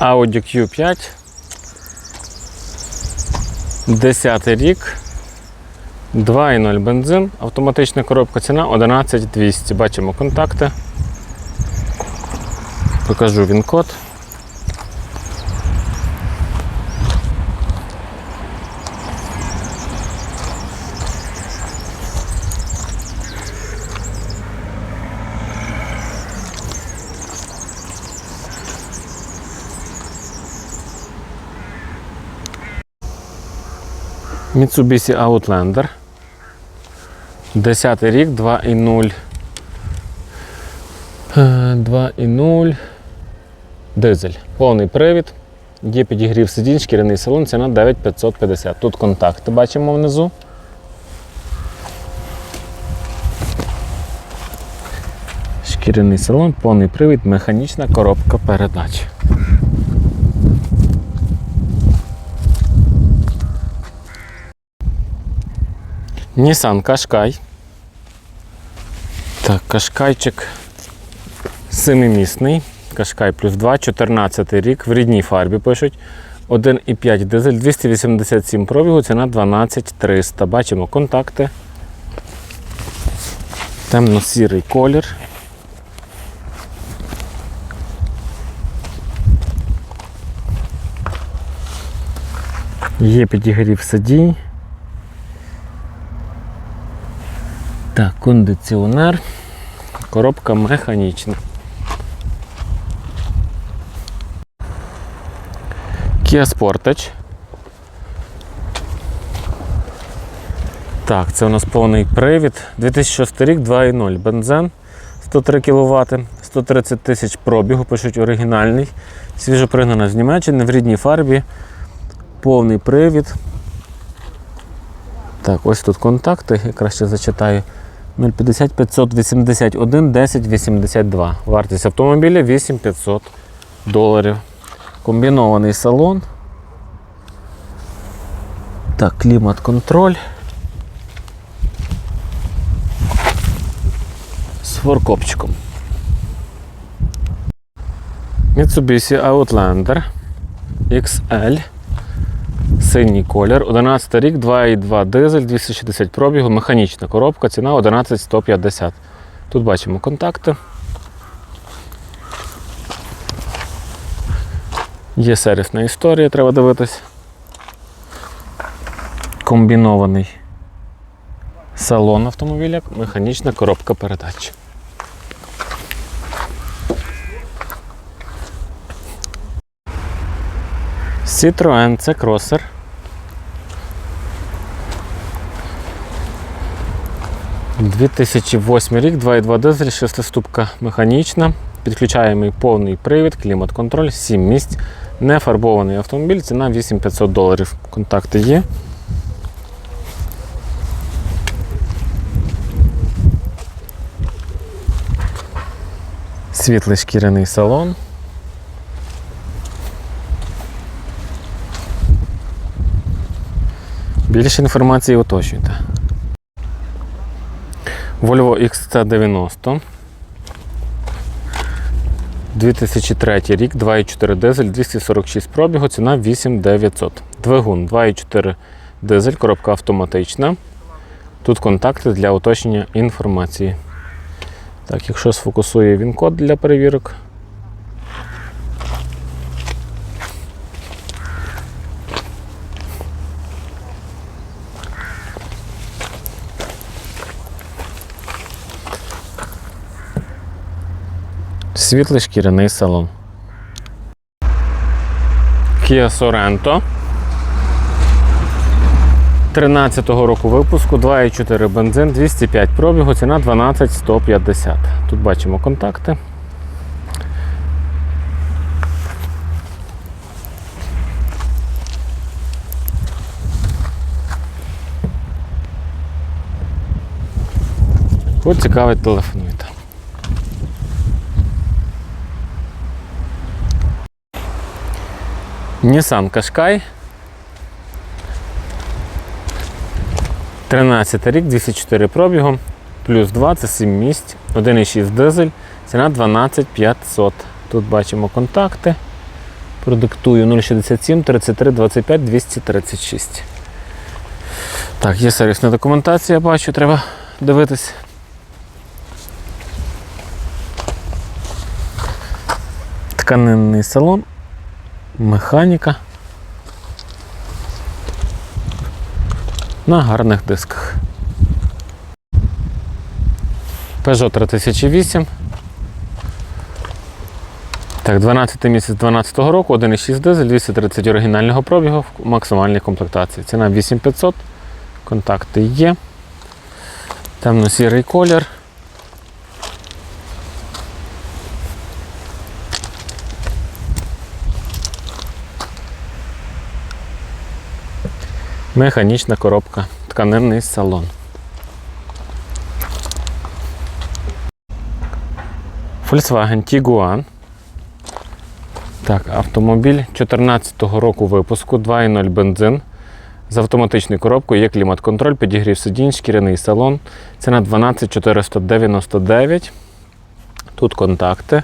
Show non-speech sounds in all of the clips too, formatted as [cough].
Audi Q5. 10 рік. 2,0 бензин, автоматична коробка ціна 11200. Бачимо контакти. Покажу він код. Mitsubishi Outlander. 10 рік, 2,0. Е, 2,0. Дизель. Повний привід. Є підігрів сидінь, шкіряний салон, ціна 9550. Тут контакти бачимо внизу. Шкіряний салон, повний привід, механічна коробка передач. Nissan Qashqai. Так, Кашкайчик семимісний. Кашкай плюс 2, 14 рік. В рідній фарбі пишуть. 1,5 дизель, 287 пробігу, ціна 12300. Бачимо контакти. Темно-сірий колір. Є підігрів сидінь. Так, кондиціонер, коробка механічна. Kia Sportage. Так, це у нас повний привід. 2006 рік, 2,0 бензин, 103 кВт, 130 тисяч пробігу, пишуть оригінальний, свіжопригнана з Німеччини в рідній фарбі, повний привід. Так, ось тут контакти, я краще зачитаю. 050 581 10 82. Вартість автомобіля 8500 доларів. Комбінований салон. Так, клімат-контроль. З форкопчиком. Mitsubishi Outlander XL. Синій колір, 11 рік, 2,2 дизель, 260 пробігу, механічна коробка, ціна 11150. Тут бачимо контакти. Є сервісна історія, треба дивитись. Комбінований салон автомобіля, механічна коробка передач. Citroen це кросер. – 2008 рік, 2,2 дизель, 6 механічна. Підключаємо повний привід, клімат-контроль, 7 місць. Не фарбований автомобіль, ціна 8500 доларів. Контакти є. Світлий шкіряний салон. Більше інформації уточнюйте. Volvo XC90. 2003 рік, 2,4 дизель, 246 пробігу, ціна 8900. Двигун 2,4 дизель, коробка автоматична. Тут контакти для уточнення інформації. Так, якщо сфокусує він код для перевірок. Світлий шкіряний салон. Kia Sorento. 13-го року випуску, 2,4 бензин, 205 пробігу, ціна 12 150. Тут бачимо контакти. Кого цікавить, телефонуйте. Nissan Qashqai. 13 рік, 204 пробігу, плюс 2 це 7 місць, 1,6 дизель, ціна 12 500. Тут бачимо контакти. Продиктую 067 33 25 236. Так, є сервісна документація, бачу, треба дивитись. Тканинний салон, механіка. На гарних дисках. Peugeot 3008. Так, 12 місяць 12 року, 1,6 дизель, 230 оригінального пробігу в максимальній комплектації. Ціна 8500. Контакти є. Темно-сірий колір. Механічна коробка, тканинний салон. Volkswagen Tiguan. Так, автомобіль 2014 року випуску, 2.0 бензин. З автоматичною коробкою є клімат-контроль, підігрів сидінь, шкіряний салон. Ціна 12 499. Тут контакти.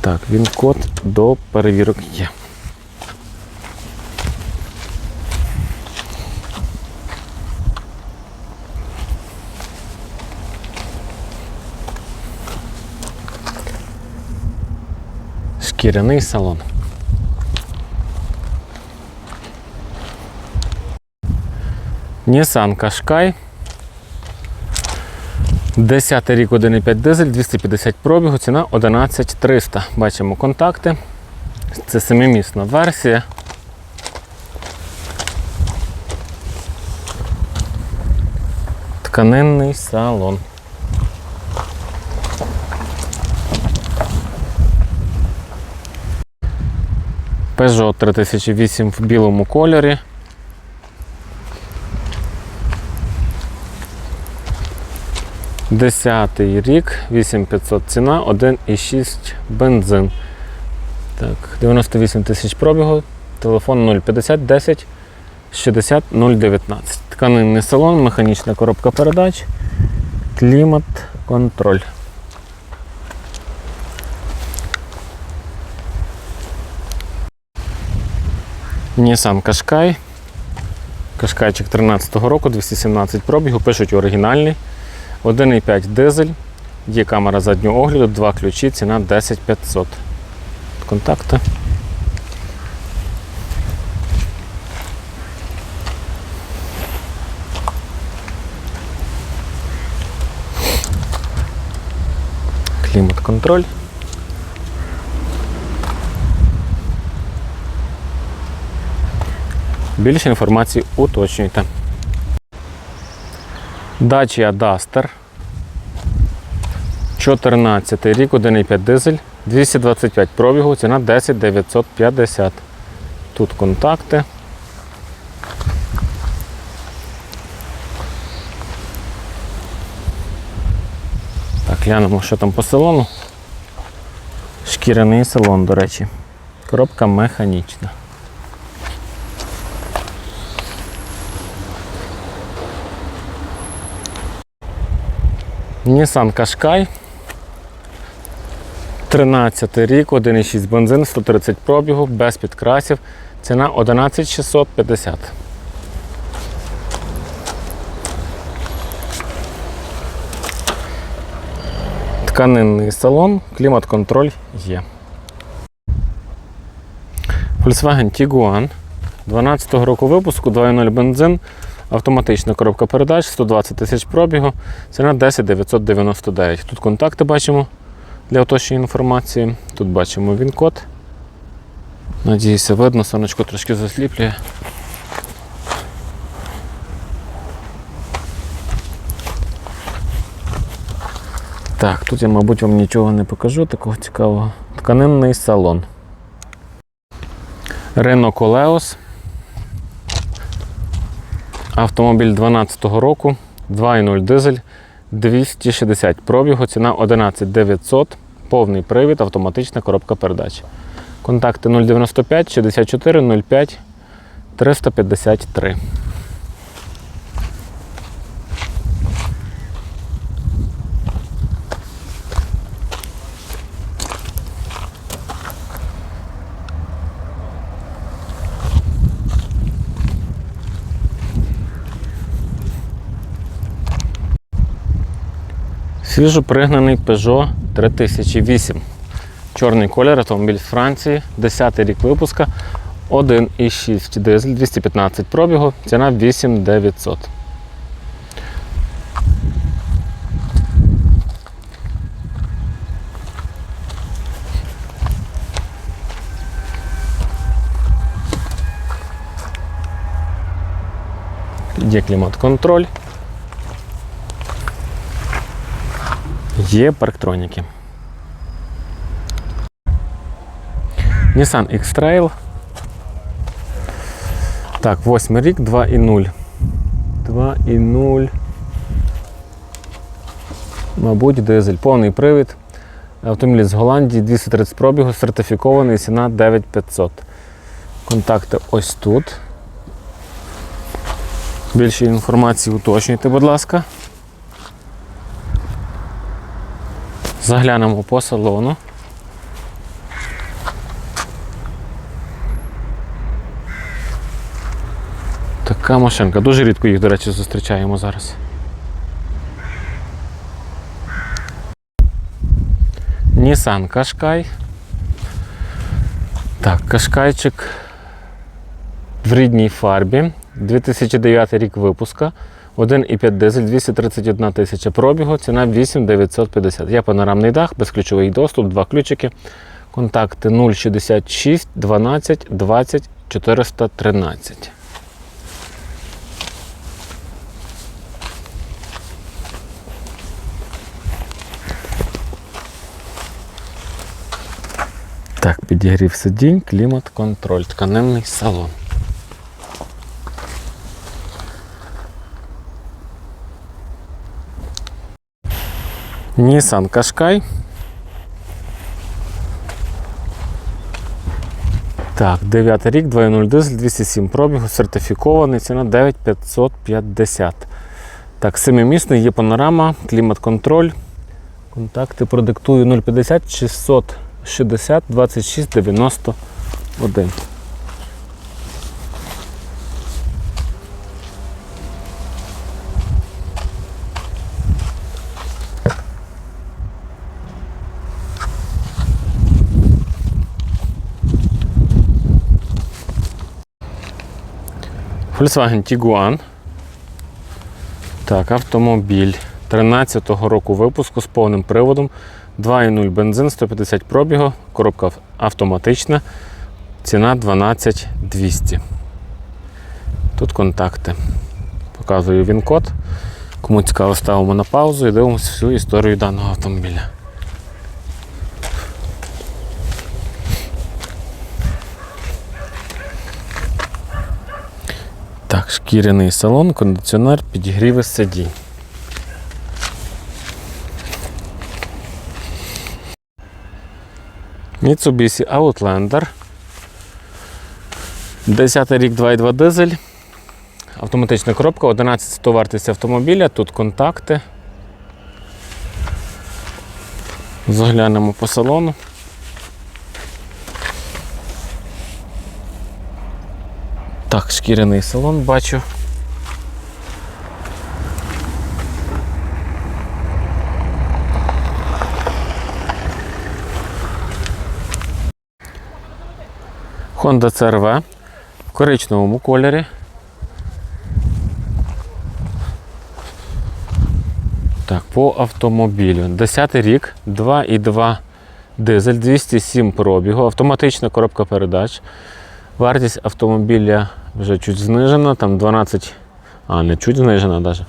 Так, він код до перевірок є. Шкіряний салон. Nissan Qashqai. 10 рік 1,5 дизель, 250 пробігу, ціна 11300. Бачимо контакти. Це семимісна версія. Тканинний салон. Peugeot 3008 в білому кольорі. Десятий рік, 8500 ціна, 1,6 бензин. Так, 98 тисяч пробігу, телефон 050 10 60 019. Тканинний салон, механічна коробка передач, клімат, контроль. Nissan Qashqai. Кашкайчик 13-го року, 217 пробігу, пишуть оригінальний. 1,5 дизель, є камера заднього огляду, два ключі, ціна 10 500. Контакти. Клімат-контроль. Більше інформації уточнюйте. Dacia Duster. 14 рік, 1,5 дизель, 225 пробігу, ціна 10 950. Тут контакти. Так, глянемо, що там по салону. Шкіряний салон, до речі. Коробка механічна. Nissan Qashqai. 13 рік, 1,6 бензин, 130 пробігу, без підкрасів. Ціна 11650. Тканинний салон, клімат-контроль є. Volkswagen Tiguan 12 року випуску, 2.0 бензин, автоматична коробка передач, 120 тисяч пробігу, ціна 10 999. Тут контакти бачимо. для уточнення інформації. Тут бачимо він-код. Надіюся, видно, сонечко трошки засліплює. Так, тут я, мабуть, вам нічого не покажу такого цікавого. Тканинний салон. Renault Coleos. Автомобіль 12-го року, 2.0 дизель, 260 пробігу, ціна 11 900, повний привід, автоматична коробка передач. Контакти 095 64 05 353. Свіжопригнаний Peugeot 3008. Чорний колір, автомобіль з Франції, 10 рік випуска, 1,6 дизель, 215 пробігу, ціна 8900. Є клімат-контроль. Є парктроніки. Nissan X-Trail. Так, 8 рік, 2,0. 2,0. Мабуть, дизель. Повний привід. Автомобіль з Голландії, 230 пробігу, сертифікований, ціна 9500. Контакти ось тут. Більше інформації уточнюйте, будь ласка. Заглянемо по салону. Така машинка. Дуже рідко їх, до речі, зустрічаємо зараз. Nissan Qashqai. Так, Кашкайчик в рідній фарбі. 2009 рік випуска. 1,5 дизель, 231 тисяча пробігу, ціна 8950. Є панорамний дах, безключовий доступ, два ключики. Контакти 066 12 20 413. Так, підігрів сидінь, клімат, контроль, тканинний салон. Nissan Qashqai. Так, 9 рік, 2.0 дизель, 207 пробігу, сертифікований, ціна 9550. Так, семимісний, є панорама, клімат-контроль. Контакти продиктую 050 660 26 91. Volkswagen Tiguan. Так, автомобіль 13-го року випуску з повним приводом. 2,0 бензин, 150 пробігу, коробка автоматична. Ціна 12 200. Тут контакти. Показую він код. Кому цікаво, ставимо на паузу і дивимося всю історію даного автомобіля. Так, шкіряний салон, кондиціонер, підігріви сидінь. Mitsubishi Outlander. 10 рік 2.2 дизель. Автоматична коробка, 11 вартість автомобіля, тут контакти. Заглянемо по салону. Так, шкіряний салон бачу. Honda CRV в коричневому кольорі. Так, по автомобілю. 10 рік, 2,2 дизель, 207 пробігу, автоматична коробка передач. Вартість автомобіля вже чуть знижена, там 12, а не чуть знижена навіть.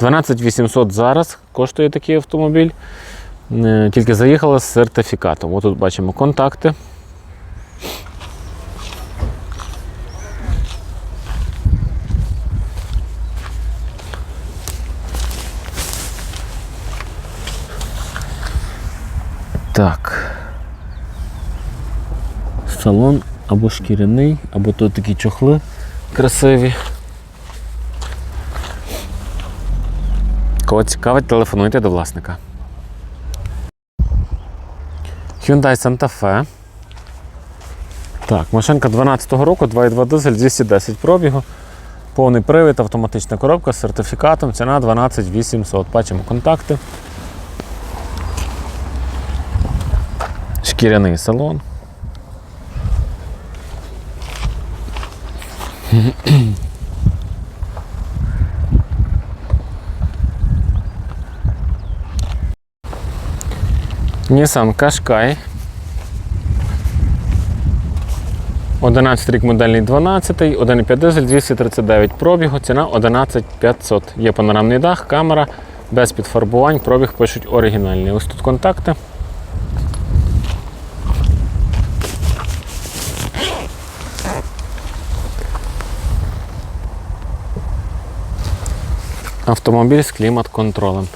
12 800 зараз коштує такий автомобіль. Е, Тільки заїхала з сертифікатом. Ось тут бачимо контакти. Так. Салон або шкіряний, або тут такі чохли красиві. Кого цікавить, телефонуйте до власника. Hyundai Santa Fe. Так, машинка 12-го року, 2,2 дизель, 210 пробігу. Повний привід, автоматична коробка з сертифікатом, ціна 12 800. Бачимо контакти. Шкіряний салон. [coughs] Nissan Qashqai. 11 рік модельний 12, 1,5 дизель, 239 пробігу, ціна 11 500. Є панорамний дах, камера, без підфарбувань, пробіг пишуть оригінальний. Ось тут контакти. Автомобіль з клімат-контролем.